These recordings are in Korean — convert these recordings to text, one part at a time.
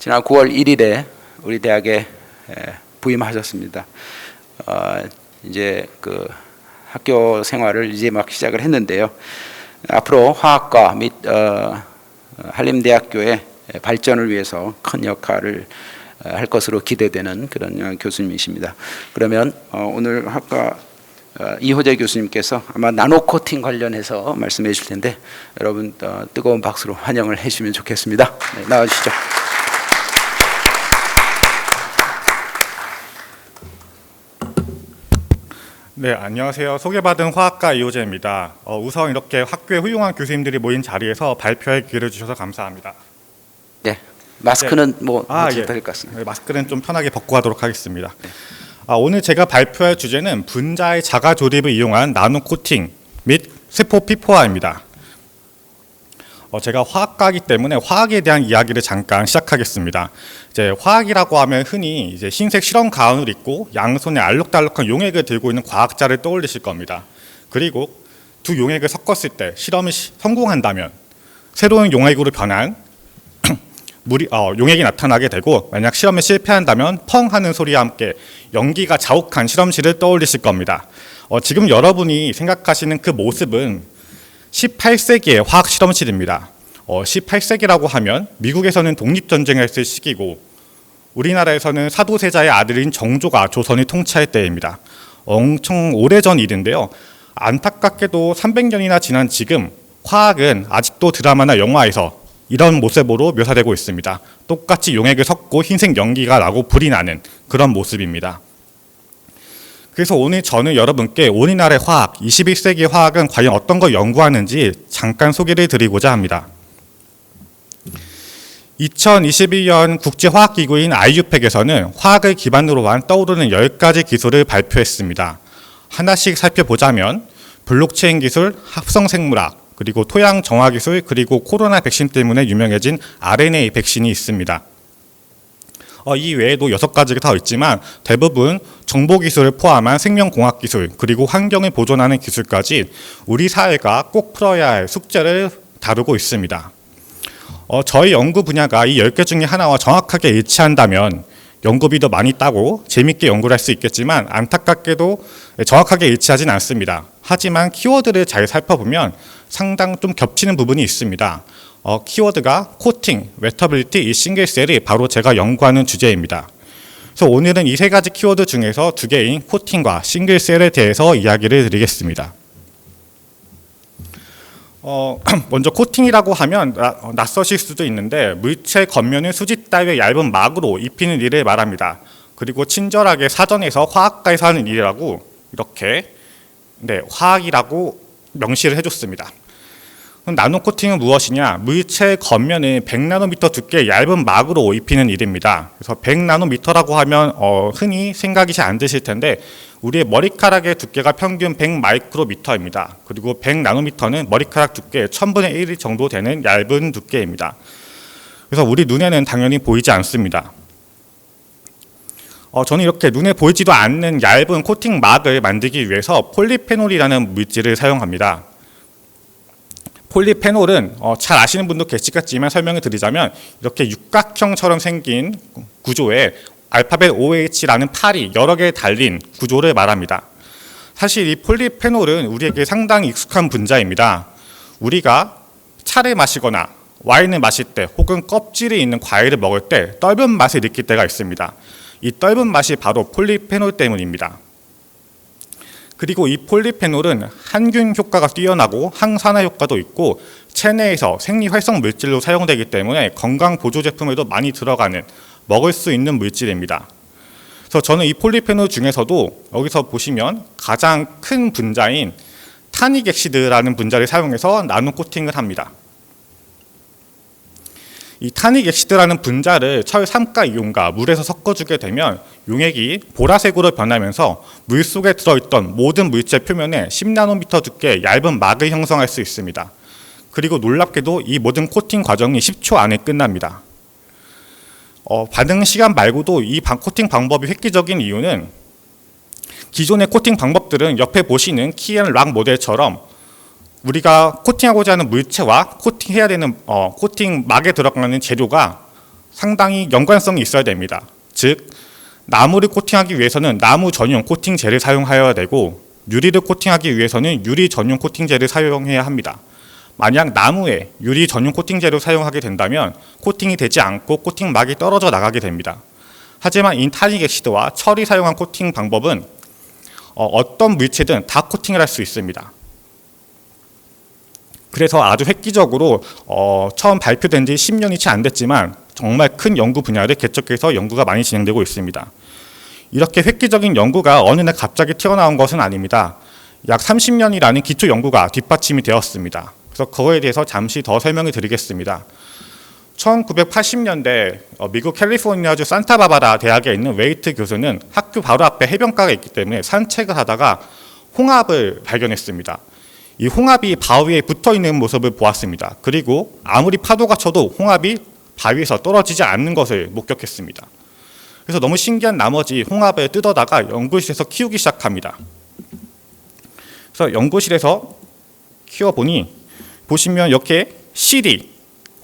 지난 9월 1일에 우리 대학에 에, 부임하셨습니다. 어, 이제 그 학교 생활을 이제 막 시작을 했는데요. 앞으로 화학과 및 어, 한림대학교의 발전을 위해서 큰 역할을 어, 할 것으로 기대되는 그런 어, 교수님이십니다. 그러면 어, 오늘 학과 어, 이호재 교수님께서 아마 나노 코팅 관련해서 말씀해 주실 텐데 여러분 어, 뜨거운 박수로 환영을 해주시면 좋겠습니다. 네, 나와주시죠. 네, 안녕하세요. 소개받은 화학과 이호재입니다. 어, 우선 이렇게 학교에 훌륭한 교수님들이 모인 자리에서 발표할 기회를 주셔서 감사합니다. 네, 마스크는 뭐 아, 예. 될것 같습니다. 네, 마스크는 좀 편하게 벗고 하도록 하겠습니다. 아, 오늘 제가 발표할 주제는 분자의 자가 조립을 이용한 나노 코팅 및 세포 피포화입니다. 어, 제가 화학과이기 때문에 화학에 대한 이야기를 잠깐 시작하겠습니다. 이제 화학이라고 하면 흔히 이제 흰색 실험 가운을 입고 양손에 알록달록한 용액을 들고 있는 과학자를 떠올리실 겁니다. 그리고 두 용액을 섞었을 때 실험이 시- 성공한다면 새로운 용액으로 변한 물이 어, 용액이 나타나게 되고 만약 시험에 실패한다면 펑 하는 소리와 함께 연기가 자욱한 실험실을 떠올리실 겁니다. 어, 지금 여러분이 생각하시는 그 모습은 18세기의 화학 실험실입니다. 어, 18세기라고 하면 미국에서는 독립전쟁을 했을 시기고 우리나라에서는 사도세자의 아들인 정조가 조선을 통치할 때입니다. 엄청 오래전 일인데요. 안타깝게도 300년이나 지난 지금 화학은 아직도 드라마나 영화에서 이런 모습으로 묘사되고 있습니다. 똑같이 용액을 섞고 흰색 연기가 나고 불이 나는 그런 모습입니다. 그래서 오늘 저는 여러분께 우리나라의 화학, 21세기의 화학은 과연 어떤 걸 연구하는지 잠깐 소개를 드리고자 합니다. 2021년 국제화학기구인 IUPEC에서는 화학을 기반으로 한 떠오르는 10가지 기술을 발표했습니다. 하나씩 살펴보자면 블록체인 기술, 합성생물학, 그리고 토양 정화 기술, 그리고 코로나 백신 때문에 유명해진 RNA 백신이 있습니다. 어, 이 외에도 여섯 가지가 더 있지만 대부분 정보 기술을 포함한 생명공학 기술 그리고 환경을 보존하는 기술까지 우리 사회가 꼭 풀어야 할 숙제를 다루고 있습니다. 어, 저희 연구 분야가 이 10개 중에 하나와 정확하게 일치한다면 연구비도 많이 따고 재밌게 연구를 할 수 있겠지만 안타깝게도 정확하게 일치하진 않습니다. 하지만 키워드를 잘 살펴보면 상당 좀 겹치는 부분이 있습니다. 어, 키워드가 코팅, 웨터빌리티, 이 싱글셀이 바로 제가 연구하는 주제입니다. 그래서 오늘은 이 세 가지 키워드 중에서 두 개인 코팅과 싱글셀에 대해서 이야기를 드리겠습니다. 어, 먼저 코팅이라고 하면 나- 어, 낯서실 수도 있는데 물체 겉면을 수지 따위의 얇은 막으로 입히는 일을 말합니다. 그리고 친절하게 사전에서 화학과에서 하는 일이라고 이렇게 네, 화학이라고 명시를 해줬습니다. 그럼 나노 코팅은 무엇이냐? 물체 겉면을 100나노미터 두께의 얇은 막으로 입히는 일입니다. 그래서 100나노미터라고 하면 어, 흔히 생각이 잘 안 드실 텐데 우리의 머리카락의 두께가 평균 100마이크로미터입니다. 그리고 100나노미터는 머리카락 두께의 1000분의 1 정도 되는 얇은 두께입니다. 그래서 우리 눈에는 당연히 보이지 않습니다. 어, 저는 이렇게 눈에 보이지도 않는 얇은 코팅 막을 만들기 위해서 폴리페놀이라는 물질을 사용합니다. 폴리페놀은 어, 잘 아시는 분도 계시겠지만 설명을 드리자면 이렇게 육각형처럼 생긴 구조에 알파벳 OH라는 팔이 여러 개 달린 구조를 말합니다. 사실 이 폴리페놀은 우리에게 상당히 익숙한 분자입니다. 우리가 차를 마시거나 와인을 마실 때 혹은 껍질이 있는 과일을 먹을 때 떫은 맛을 느낄 때가 있습니다. 이 떫은 맛이 바로 폴리페놀 때문입니다. 그리고 이 폴리페놀은 항균 효과가 뛰어나고 항산화 효과도 있고 체내에서 생리 활성 물질로 사용되기 때문에 건강 보조 제품에도 많이 들어가는 먹을 수 있는 물질입니다. 그래서 저는 이 폴리페놀 중에서도 여기서 보시면 가장 큰 분자인 타닉 엑시드라는 분자를 사용해서 나노 코팅을 합니다. 이 타닉 엑시드라는 분자를 철 삼가 이온과 물에서 섞어주게 되면 용액이 보라색으로 변하면서 물 속에 들어있던 모든 물체 표면에 10나노미터 두께의 얇은 막을 형성할 수 있습니다. 그리고 놀랍게도 이 모든 코팅 과정이 10초 안에 끝납니다. 어, 반응 시간 말고도 이 방- 코팅 방법이 획기적인 이유는 기존의 코팅 방법들은 옆에 보시는 키앤 락 모델처럼 우리가 코팅하고자 하는 물체와 코팅해야 되는 어, 코팅 막에 들어가는 재료가 상당히 연관성이 있어야 됩니다. 즉 나무를 코팅하기 위해서는 나무 전용 코팅제를 사용하여야 되고 유리를 코팅하기 위해서는 유리 전용 코팅제를 사용해야 합니다. 만약 나무에 유리 전용 코팅제를 사용하게 된다면 코팅이 되지 않고 코팅막이 떨어져 나가게 됩니다. 하지만 인타닉 엑시드와 철이 사용한 코팅 방법은 어, 떤 물체든 다 코팅을 할 수 있습니다. 그래서 아주 획기적으로 어, 처음 발표된 지 10년이 채 안 됐지만 정말 큰 연구 분야를 개척해서 연구가 많이 진행되고 있습니다. 이렇게 획기적인 연구가 어느 날 갑자기 튀어나온 것은 아닙니다. 약 30년이라는 기초 연구가 뒷받침이 되었습니다. 그래서 그거에 대해서 잠시 더 설명을 드리겠습니다. 1980년대 어, 미국 캘리포니아주 산타바바라 대학에 있는 웨이트 교수는 학교 바로 앞에 해변가가 있기 때문에 산책을 하다가 홍합을 발견했습니다. 이 홍합이 바위에 붙어 있는 모습을 보았습니다. 그리고 아무리 파도가 쳐도 홍합이 바위에서 떨어지지 않는 것을 목격했습니다. 그래서 너무 신기한 나머지 홍합을 뜯어다가 연구실에서 키우기 시작합니다. 그래서 연구실에서 키워보니 보시면 이렇게 실이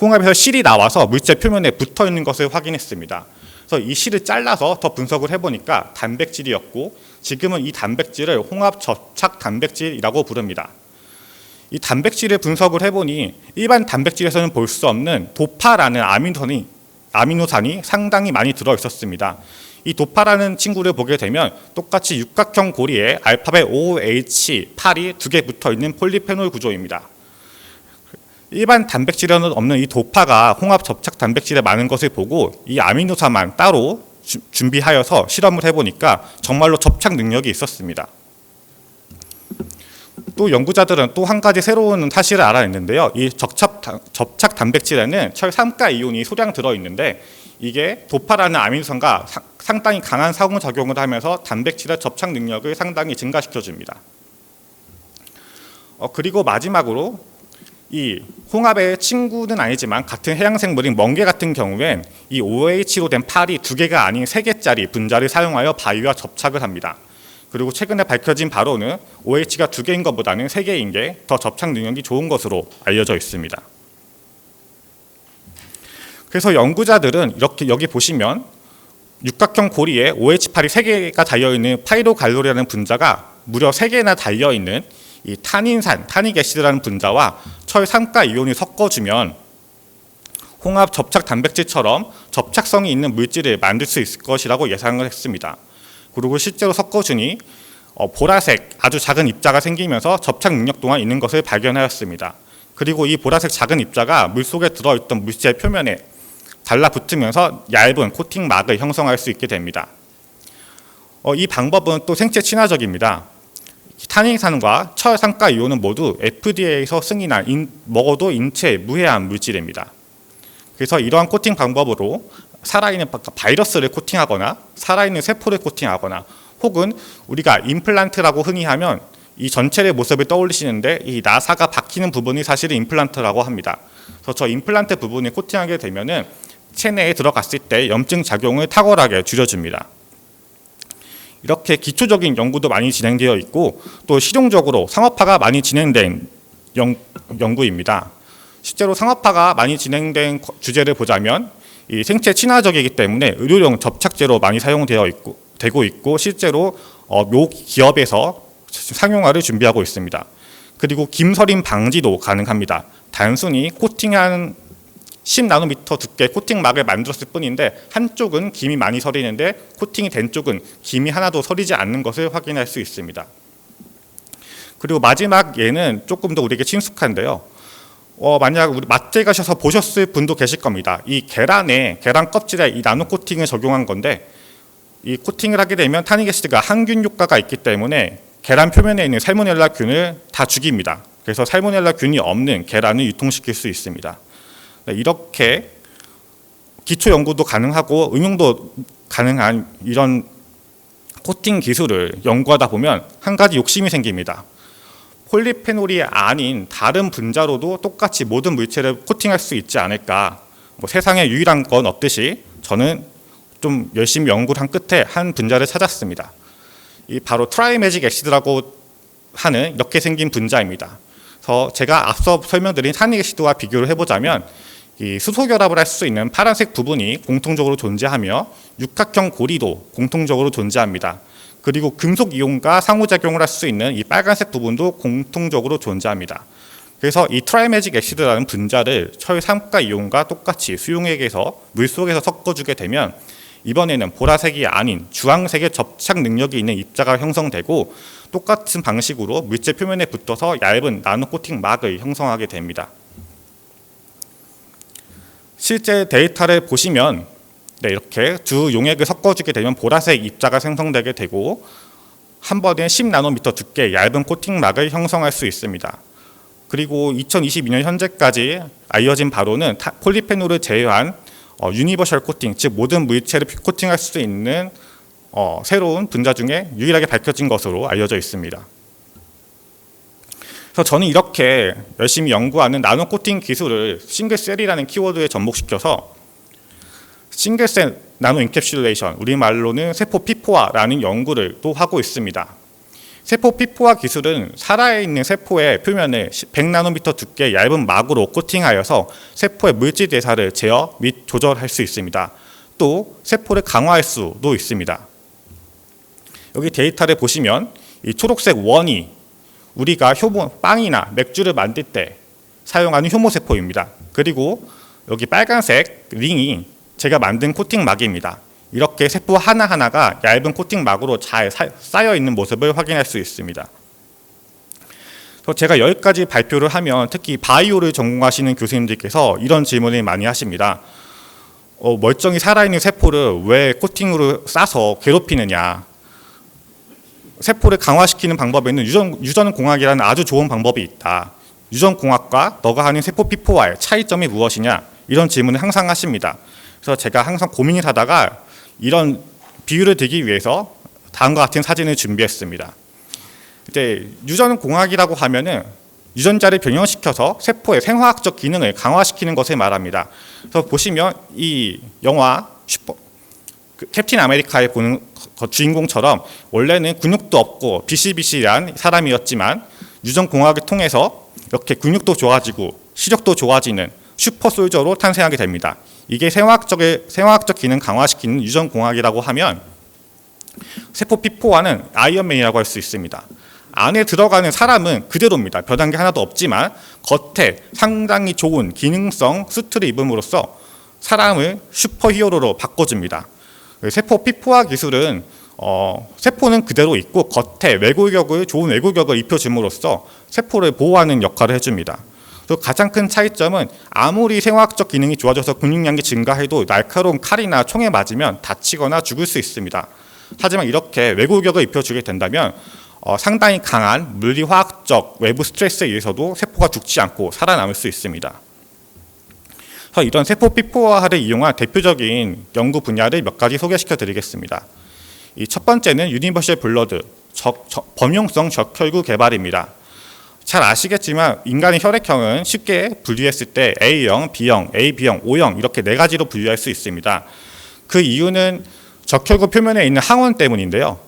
홍합에서 실이 나와서 물체 표면에 붙어 있는 것을 확인했습니다. 그래서 이 실을 잘라서 더 분석을 해보니까 단백질이었고 지금은 이 단백질을 홍합 접착 단백질이라고 부릅니다. 이 단백질을 분석을 해보니 일반 단백질에서는 볼 수 없는 도파라는 아미노산이 아미노산이 상당히 많이 들어 있었습니다. 이 도파라는 친구를 보게 되면 똑같이 육각형 고리에 알파벳 OH8이 두 개 붙어 있는 폴리페놀 구조입니다. 일반 단백질에는 없는 이 도파가 홍합 접착 단백질에 많은 것을 보고 이 아미노산만 따로 주- 준비하여서 실험을 해보니까 정말로 접착 능력이 있었습니다. 또 연구자들은 또 한 가지 새로운 사실을 알아냈는데요. 이 접착, 단- 접착 단백질에는 철 3가 이온이 소량 들어 있는데 이게 도파라는 아미노산과 상- 상당히 강한 상호작용을 하면서 단백질의 접착 능력을 상당히 증가시켜 줍니다. 어, 그리고 마지막으로 이 홍합의 친구는 아니지만 같은 해양 생물인 멍게 같은 경우엔 이 OH로 된 팔이 두 개가 아닌 세 개짜리 분자를 사용하여 바위와 접착을 합니다. 그리고 최근에 밝혀진 바로는 OH가 두 개인 것보다는 세 개인 게 더 접착 능력이 좋은 것으로 알려져 있습니다. 그래서 연구자들은 이렇게 여기 보시면 육각형 고리에 OH8이 세 개가 달려 있는 파이로갈로리라는 분자가 무려 세 개나 달려 있는 이 탄인산, 타닉애시드라는 분자와 철 3가 이온을 섞어주면 홍합 접착 단백질처럼 접착성이 있는 물질을 만들 수 있을 것이라고 예상을 했습니다. 그리고 실제로 섞어주니 어, 보라색 아주 작은 입자가 생기면서 접착 능력 또한 있는 것을 발견하였습니다. 그리고 이 보라색 작은 입자가 물속에 들어있던 물질 표면에 달라붙으면서 얇은 코팅 막을 형성할 수 있게 됩니다. 어, 이 방법은 또 생체 친화적입니다. 탄닌산과 철상가 이온은 모두 FDA에서 승인한 인- 먹어도 인체에 무해한 물질입니다. 그래서 이러한 코팅 방법으로 살아있는 바- 바이러스를 코팅하거나 살아있는 세포를 코팅하거나 혹은 우리가 임플란트라고 흔히 하면 이 전체의 모습을 떠올리시는데 이 나사가 박히는 부분이 사실은 임플란트라고 합니다. 그래서 저 임플란트 부분을 코팅하게 되면은 체내에 들어갔을 때 염증 작용을 탁월하게 줄여줍니다. 이렇게 기초적인 연구도 많이 진행되어 있고 또 실용적으로 상업화가 많이 진행된 연, 연구입니다. 실제로 상업화가 많이 진행된 거- 주제를 보자면 이 생체 친화적이기 때문에 의료용 접착제로 많이 사용되어 있고 되고 있고 실제로 어, 모 기업에서 상용화를 준비하고 있습니다. 그리고 김서림 방지도 가능합니다. 단순히 코팅한 10나노미터 두께 코팅막을 만들었을 뿐인데 한쪽은 김이 많이 서리는데 코팅이 된 쪽은 김이 하나도 서리지 않는 것을 확인할 수 있습니다. 그리고 마지막 예는 조금 더 우리에게 친숙한데요. 어, 만약 우리 마트에 가셔서 보셨을 분도 계실 겁니다. 이 계란에 계란 껍질에 이 나노 코팅을 적용한 건데 이 코팅을 하게 되면 타닉 애시드가 항균 효과가 있기 때문에 계란 표면에 있는 살모넬라 균을 다 죽입니다. 그래서 살모넬라 균이 없는 계란을 유통시킬 수 있습니다. 네, 이렇게 기초 연구도 가능하고 응용도 가능한 이런 코팅 기술을 연구하다 보면 한 가지 욕심이 생깁니다. 폴리페놀이 아닌 다른 분자로도 똑같이 모든 물체를 코팅할 수 있지 않을까. 뭐 세상에 유일한 건 없듯이 저는 좀 열심히 연구를 한 끝에 한 분자를 찾았습니다. 이 바로 트라이매직 엑시드라고 하는 이렇게 생긴 분자입니다. 그래서 제가 앞서 설명드린 산닉 엑시드와 비교를 해보자면 이 수소 결합을 할 수 있는 파란색 부분이 공통적으로 존재하며 육각형 고리도 공통적으로 존재합니다. 그리고 금속 이온과 상호작용을 할 수 있는 이 빨간색 부분도 공통적으로 존재합니다. 그래서 이 트라이매직 액시드라는 분자를 철삼가 이온과 똑같이 수용액에서 물 속에서 섞어주게 되면 이번에는 보라색이 아닌 주황색의 접착 능력이 있는 입자가 형성되고 똑같은 방식으로 물체 표면에 붙어서 얇은 나노 코팅 막을 형성하게 됩니다. 실제 데이터를 보시면 네, 이렇게 두 용액을 섞어주게 되면 보라색 입자가 생성되게 되고 한 번에 10나노미터 두께 얇은 코팅막을 형성할 수 있습니다. 그리고 2022년 현재까지 알려진 바로는 타- 폴리페놀을 제외한 어, 유니버셜 코팅, 즉 모든 물체를 코팅할 수 있는 어, 새로운 분자 중에 유일하게 밝혀진 것으로 알려져 있습니다. 그래서 저는 이렇게 열심히 연구하는 나노 코팅 기술을 싱글 셀이라는 키워드에 접목시켜서 싱글셀 나노 인캡슐레이션, 우리말로는 세포 피포화라는 연구를 또 하고 있습니다. 세포 피포화 기술은 살아있는 세포의 표면을 100나노미터 두께 얇은 막으로 코팅하여서 세포의 물질 대사를 제어 및 조절할 수 있습니다. 또 세포를 강화할 수도 있습니다. 여기 데이터를 보시면 이 초록색 원이 우리가 효모 빵이나 맥주를 만들 때 사용하는 효모 세포입니다. 그리고 여기 빨간색 링이 제가 만든 코팅 막입니다. 이렇게 세포 하나하나가 얇은 코팅 막으로 잘 사- 쌓여 있는 모습을 확인할 수 있습니다. 제가 여기까지 발표를 하면 특히 바이오를 전공하시는 교수님들께서 이런 질문을 많이 하십니다. 어, 멀쩡히 살아있는 세포를 왜 코팅으로 싸서 괴롭히느냐? 세포를 강화시키는 방법에는 유전, 유전공학이라는 아주 좋은 방법이 있다. 유전공학과 너가 하는 세포 피포와의 차이점이 무엇이냐? 이런 질문을 항상 하십니다. 그래서 제가 항상 고민을 하다가 이런 비유를 들기 위해서 다음과 같은 사진을 준비했습니다. 이제 유전 공학이라고 하면은 유전자를 변형시켜서 세포의 생화학적 기능을 강화시키는 것을 말합니다. 그래서 보시면 이 영화 슈퍼 그 캡틴 아메리카에 보는 거- 주인공처럼 원래는 근육도 없고 비실비실한 사람이었지만 유전 공학을 통해서 이렇게 근육도 좋아지고 시력도 좋아지는 슈퍼 솔저로 탄생하게 됩니다. 이게 생화학적의 생화학적 기능 강화시키는 유전 공학이라고 하면 세포 피포와는 아이언맨이라고 할 수 있습니다. 안에 들어가는 사람은 그대로입니다. 변한 게 하나도 없지만 겉에 상당히 좋은 기능성 수트를 입음으로써 사람을 슈퍼히어로로 바꿔줍니다. 세포 피포화 기술은 어, 세포는 그대로 있고 겉에 외골격을 좋은 외골격을 입혀줌으로써 세포를 보호하는 역할을 해줍니다. 또 가장 큰 차이점은 아무리 생화학적 기능이 좋아져서 근육량이 증가해도 날카로운 칼이나 총에 맞으면 다치거나 죽을 수 있습니다. 하지만 이렇게 외골격을 입혀주게 된다면 어, 상당히 강한 물리화학적 외부 스트레스에 의해서도 세포가 죽지 않고 살아남을 수 있습니다. 그래서 이런 세포 피포화를 이용한 대표적인 연구 분야를 몇 가지 소개시켜 드리겠습니다. 이 첫 번째는 유니버셜 블러드 범용성 적혈구 개발입니다. 잘 아시겠지만 인간의 혈액형은 쉽게 분류했을 때 A형, B형, AB형, O형 이렇게 네 가지로 분류할 수 있습니다. 그 이유는 적혈구 표면에 있는 항원 때문인데요.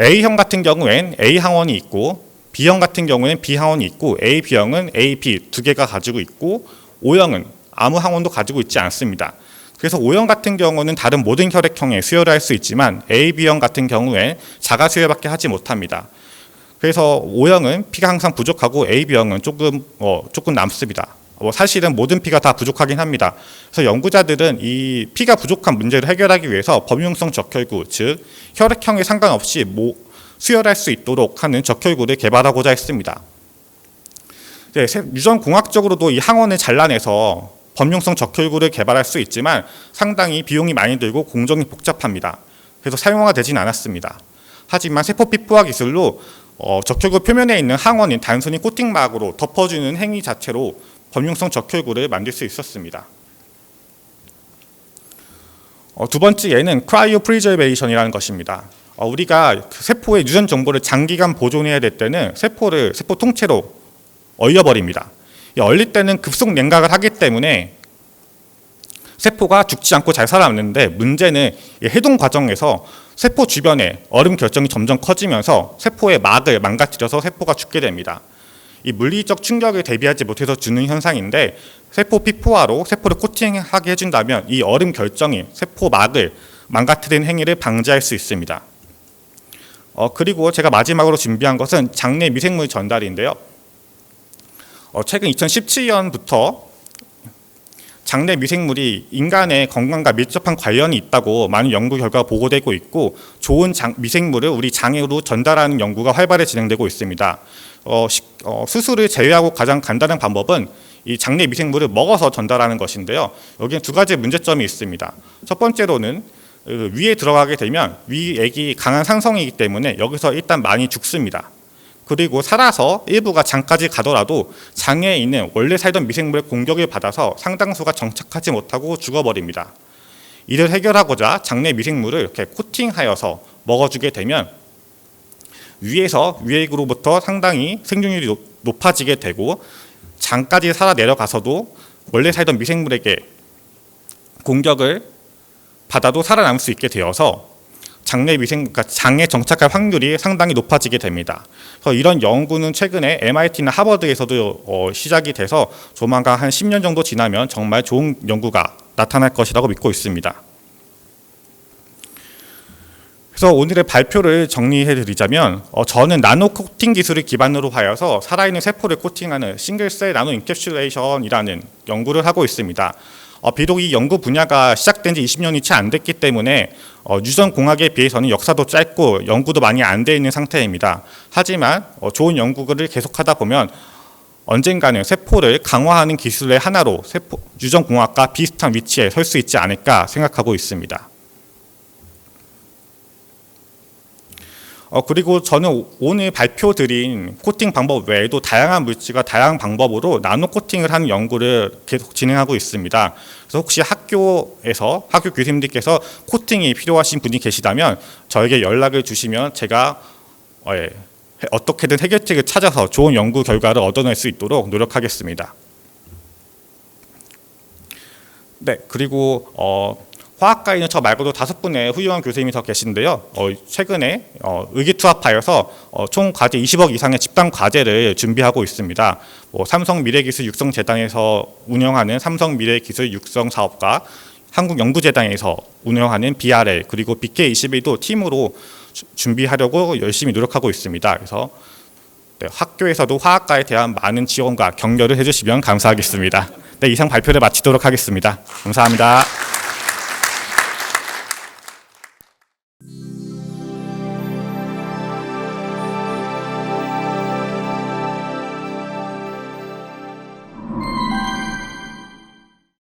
A형 같은 경우엔 A 항원이 있고 B형 같은 경우에는 B 항원이 있고 AB형은 AB 두 개가 가지고 있고 O형은 아무 항원도 가지고 있지 않습니다. 그래서 O형 같은 경우는 다른 모든 혈액형에 수혈을 할 수 있지만 AB형 같은 경우엔 자가 수혈밖에 하지 못합니다. 그래서 O형은 피가 항상 부족하고 AB형은 조금 어, 조금 남습니다. 뭐 사실은 모든 피가 다 부족하긴 합니다. 그래서 연구자들은 이 피가 부족한 문제를 해결하기 위해서 범용성 적혈구, 즉 혈액형에 상관없이 모, 수혈할 수 있도록 하는 적혈구를 개발하고자 했습니다. 네, 세- 유전 공학적으로도 이 항원을 잘라내서 범용성 적혈구를 개발할 수 있지만 상당히 비용이 많이 들고 공정이 복잡합니다. 그래서 사용화가 되진 않았습니다. 하지만 세포 피부화 기술로 어, 적혈구 표면에 있는 항원인 단순히 코팅막으로 덮어주는 행위 자체로 범용성 적혈구를 만들 수 있었습니다. 어, 두 번째 예는 크라이오 프리저베이션이라는 것입니다. 어, 우리가 그 세포의 유전 정보를 장기간 보존해야 될 때는 세포를 세포 통째로 얼려버립니다. 이 얼릴 때는 급속 냉각을 하기 때문에 세포가 죽지 않고 잘 살아남는데 문제는 이 해동 과정에서 세포 주변에 얼음 결정이 점점 커지면서 세포의 막을 망가뜨려서 세포가 죽게 됩니다. 이 물리적 충격에 대비하지 못해서 주는 현상인데 세포 피포화로 세포를 코팅하게 해준다면 이 얼음 결정이 세포 막을 망가뜨리는 행위를 방지할 수 있습니다. 어, 그리고 제가 마지막으로 준비한 것은 장내 미생물 전달인데요. 어, 최근 2017년부터 장내 미생물이 인간의 건강과 밀접한 관련이 있다고 많은 연구 결과가 보고되고 있고 좋은 장, 미생물을 우리 장애로 전달하는 연구가 활발히 진행되고 있습니다. 어, 시- 어, 수술을 제외하고 가장 간단한 방법은 이 장내 미생물을 먹어서 전달하는 것인데요. 여기에 두 가지 문제점이 있습니다. 첫 번째로는 그 위에 들어가게 되면 위액이 강한 산성이기 때문에 여기서 일단 많이 죽습니다. 그리고 살아서 일부가 장까지 가더라도 장에 있는 원래 살던 미생물의 공격을 받아서 상당수가 정착하지 못하고 죽어버립니다. 이를 해결하고자 장내 미생물을 이렇게 코팅하여서 먹어주게 되면 위에서 위액으로부터 상당히 생존율이 높- 높아지게 되고 장까지 살아 내려가서도 원래 살던 미생물에게 공격을 받아도 살아남을 수 있게 되어서 장내 미생 그러니까 장에 정착할 확률이 상당히 높아지게 됩니다. 그래서 이런 연구는 최근에 MIT나 하버드에서도 어, 시작이 돼서 조만간 한 10년 정도 지나면 정말 좋은 연구가 나타날 것이라고 믿고 있습니다. 그래서 오늘의 발표를 정리해 드리자면 어, 저는 나노 코팅 기술을 기반으로 하여서 살아있는 세포를 코팅하는 싱글셀 나노 인캡슐레이션이라는 연구를 하고 있습니다. 어, 비록 이 연구 분야가 시작된 지 20년이 채 안 됐기 때문에 어, 유전 공학에 비해서는 역사도 짧고 연구도 많이 안 돼 있는 상태입니다. 하지만 어, 좋은 연구를 계속하다 보면 언젠가는 세포를 강화하는 기술의 하나로 세포, 유전 공학과 비슷한 위치에 설 수 있지 않을까 생각하고 있습니다. 어, 그리고 저는 오- 오늘 발표드린 코팅 방법 외에도 다양한 물질과 다양한 방법으로 나노 코팅을 하는 연구를 계속 진행하고 있습니다. 그래서 혹시 학교에서 학교 교수님들께서 코팅이 필요하신 분이 계시다면 저에게 연락을 주시면 제가 어, 예, 어떻게든 해결책을 찾아서 좋은 연구 결과를 얻어낼 수 있도록 노력하겠습니다. 네, 그리고 어, 화학과에는 저 말고도 다섯 분의 훌륭한 교수님이 더 계신데요. 어, 최근에 어, 의기투합하여서 어, 총 과제 20억 이상의 집단 과제를 준비하고 있습니다. 뭐, 삼성 미래기술 육성재단에서 운영하는 삼성 미래기술 육성 사업과 한국연구재단에서 운영하는 BRL 그리고 BK21도 팀으로 주- 준비하려고 열심히 노력하고 있습니다. 그래서 네, 학교에서도 화학과에 대한 많은 지원과 격려를 해주시면 감사하겠습니다. 네, 이상 발표를 마치도록 하겠습니다. 감사합니다.